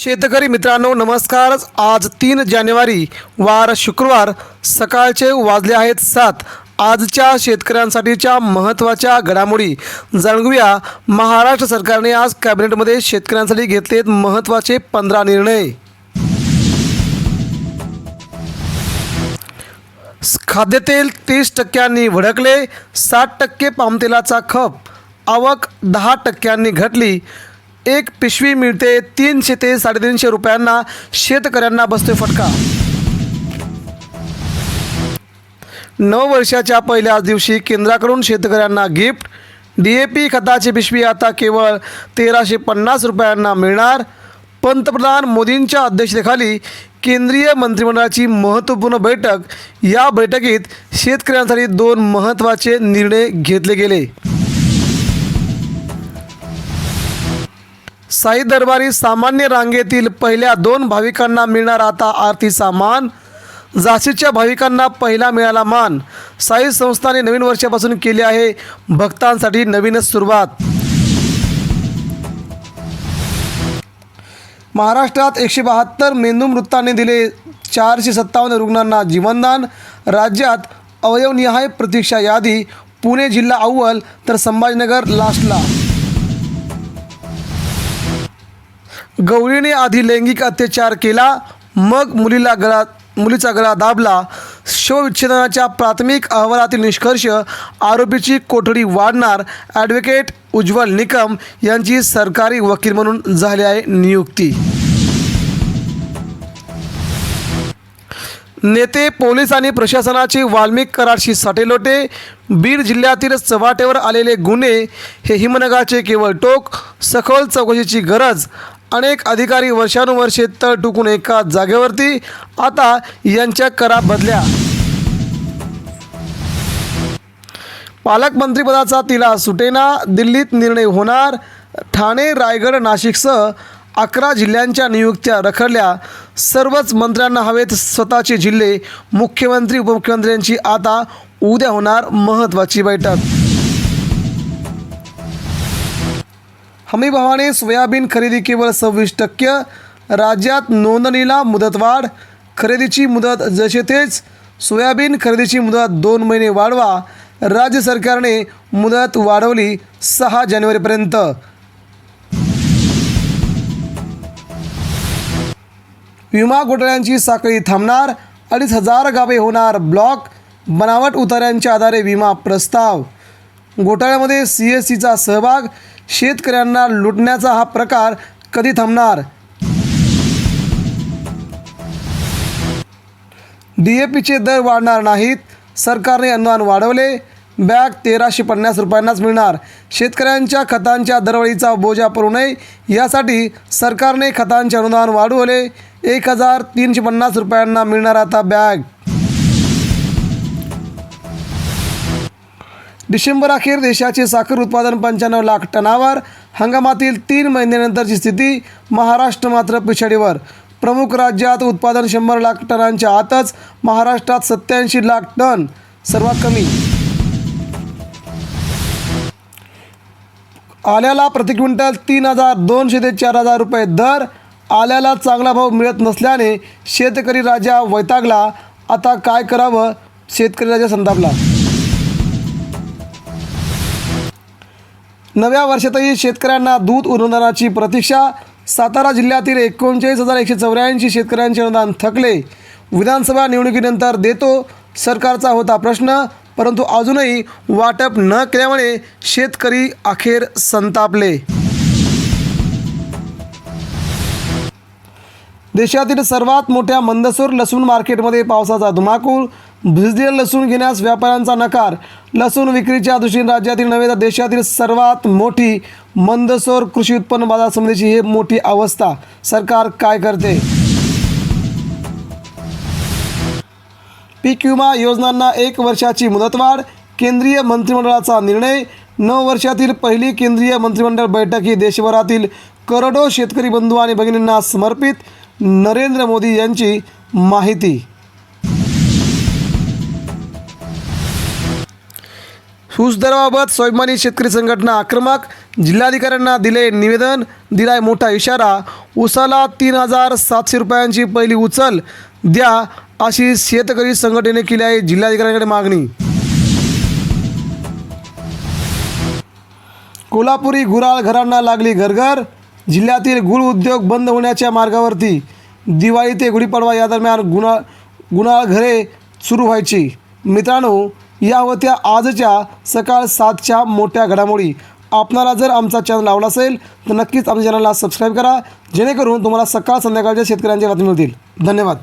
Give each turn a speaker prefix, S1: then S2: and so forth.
S1: शेतकरी मित्रांनो नमस्कार. आज तीन जानेवारी वार शुक्रवार सकाळचे वाजले आहेत सात. आजच्या शेतकऱ्यांसाठीच्या महत्त्वाच्या घडामोडी जाणवूया महाराष्ट्र सरकारने आज कॅबिनेटमध्ये शेतकऱ्यांसाठी घेतलेत महत्त्वाचे पंधरा निर्णय. खाद्यतेल तीस टक्क्यांनी भडकले साठ टक्के पामतेलाचा खप. आवक दहा टक्क्यांनी घटली. एक पिशवी मिळते तीनशे ते साडेतीनशे रुपयांना. शेतकऱ्यांना बसतोय फटका. नववर्षाच्या पहिल्याच दिवशी केंद्राकडून शेतकऱ्यांना गिफ्ट. डी ए पी खताची पिशवी आता केवळ तेराशे पन्नास रुपयांना मिळणार. पंतप्रधान मोदींच्या अध्यक्षतेखाली केंद्रीय मंत्रिमंडळाची महत्त्वपूर्ण बैठक. या बैठकीत शेतकऱ्यांसाठी दोन महत्त्वाचे निर्णय घेतले गेले. साई दरबारी सामान्य रांगेतील पहिल्या दोन भाविकांना मिळणार आता आरतीचा मान. झाशीच्या भाविकांना पहिला मिळाला मान. साई संस्थाने नवीन वर्षापासून केली आहे. भक्तांसाठी नवीनच सुरुवात. महाराष्ट्रात एकशे बहात्तर मेंदूमृतांनी दिले चारशे सत्तावन्न रुग्णांना जीवनदान. राज्यात अवयवनिहाय प्रतीक्षा यादी पुणे जिल्हा अव्वल तर संभाजीनगर लास्टला. गौरीने आधी लैंगिक अत्याचार केला मग मुलीला गळा मुलीचा गळा दाबला. शवविच्छेदनाच्या प्राथमिक अहवालातील निष्कर्ष आरोपीची कोठडी वाढणार ॲडव्होकेट उज्ज्वल निकम यांची सरकारी वकील म्हणून झाली आहे नियुक्ती. नेते पोलीस आणि प्रशासनाचे वाल्मिक करारशी साटेलोटे बीड जिल्ह्यातील चव्हाट्यावर आलेले गुन्हे हे हिमनगाचे केवळ टोक सखोल चौकशीची गरज अनेक अधिकारी वर्षानुवर्षे तळ टुकून एका जागेवरती. आता यांच्या करा बदल्या. पालकमंत्रीपदाचा तिला सुटेना दिल्लीत निर्णय होणार. ठाणे रायगड नाशिकसह अकरा जिल्ह्यांच्या नियुक्त्या रखडल्या. सर्वच मंत्र्यांना हवेत स्वतःचे जिल्हे. मुख्यमंत्री उपमुख्यमंत्र्यांची आता उद्या होणार महत्त्वाची बैठक. हमीभावाने सोयाबीन खरेदी केवळ सव्वीस टक्के राज्यात नोंदणीला मुदतवाढ खरेदीची मुदत जसे तेच सोयाबीन खरेदीची मुदत दोन महिने वाढवा राज्य सरकारने मुदत वाढवली सहा जानेवारीपर्यंत. विमा घोटाळ्यांची साखळी थांबणार अडीच हजार गावे होणार ब्लॉक बनावट उतार्यांच्या आधारे विमा प्रस्ताव. घोटाळ्यामध्ये सी एस सीचा सहभाग शेतकऱ्यांना लुटण्याचा हा प्रकार कधी थांबणार? डी ए पीचे दर वाढणार नाहीत. सरकारने अनुदान वाढवले. बॅग तेराशे पन्नास रुपयांनाच मिळणार. शेतकऱ्यांच्या खतांच्या दरवळीचा बोजा पडू नये. यासाठी सरकारने खतांचे अनुदान वाढवले. एक हजार तीनशे पन्नास रुपयांना मिळणार आता बॅग. डिसेंबर अखेर देशाचे साखर उत्पादन पंच्याण्णव लाख टनावर. हंगामातील तीन महिन्यानंतरची स्थिती महाराष्ट्र मात्र पिछाडीवर. प्रमुख राज्यात उत्पादन शंभर लाख टनांच्या आतच महाराष्ट्रात सत्याऐंशी लाख टन. सर्वात कमी. आल्याला प्रति क्विंटल तीन हजार दोनशे ते चार हजार रुपये दर. आल्याला चांगला भाव मिळत नसल्याने शेतकरी राजा वैतागला. आता काय करावं? शेतकरी राजा संतापला. नव्या वर्षातही शेतकऱ्यांना दूध अनुदानाची प्रतीक्षा. सातारा जिल्ह्यातील एकोणचाळीस हजार एकशे चौऱ्याऐंशी शेतकऱ्यांचे अनुदान थकले. विधानसभा निवडणुकीनंतर देतो सरकारचा होता प्रश्न परंतु अजूनही वाटप न केल्यामुळे शेतकरी अखेर संतापले. देशातील सर्वात मोठ्या मंदसोर लसूण मार्केटमध्ये पावसाचा धुमाकूळ भिजलेलं लसूण घेण्यास व्यापाऱ्यांचा नकार. लसूण विक्रीच्या दृष्टीने राज्यातील नव्हे तर देशातील सर्वात मोठी मंदसोर कृषी उत्पन्न बाजार समितीची ही मोठी अवस्था. सरकार काय करते? पीक विमा योजनांना एक वर्षाची मुदतवाढ केंद्रीय मंत्रिमंडळाचा निर्णय नऊ वर्षातील पहिली केंद्रीय मंत्रिमंडळ बैठक ही देशभरातील करोडो शेतकरी बंधू आणि भगिनींना समर्पित नरेंद्र मोदी यांची माहिती. ऊस दराबाबत स्वाभिमानी शेतकरी संघटना आक्रमक. जिल्हाधिकाऱ्यांना दिले निवेदन. दिलाय मोठा इशारा. उसाला तीन हजार सातशे रुपयांची पहिली उचल द्या अशी शेतकरी संघटनेने केली आहे जिल्हाधिकाऱ्यांकडे मागणी. कोल्हापुरी गुराळ घरांना लागली घरघर. जिल्ह्यातील गुळ उद्योग बंद होण्याच्या मार्गावरती दिवाळी ते गुढीपाडवा या दरम्यान गुन्हा गुन्हाळ घरे सुरू व्हायची. मित्रांनो या होत्या आजच्या सकाळ सातच्या मोठ्या घडामोडी. आपणाला जर आमचा चॅनल आवडला असेल तर नक्कीच आमच्या चॅनलला सबस्क्राईब करा. जेणेकरून तुम्हाला सकाळ संध्याकाळच्या शेतकऱ्यांच्या बातमी मिळतील. धन्यवाद.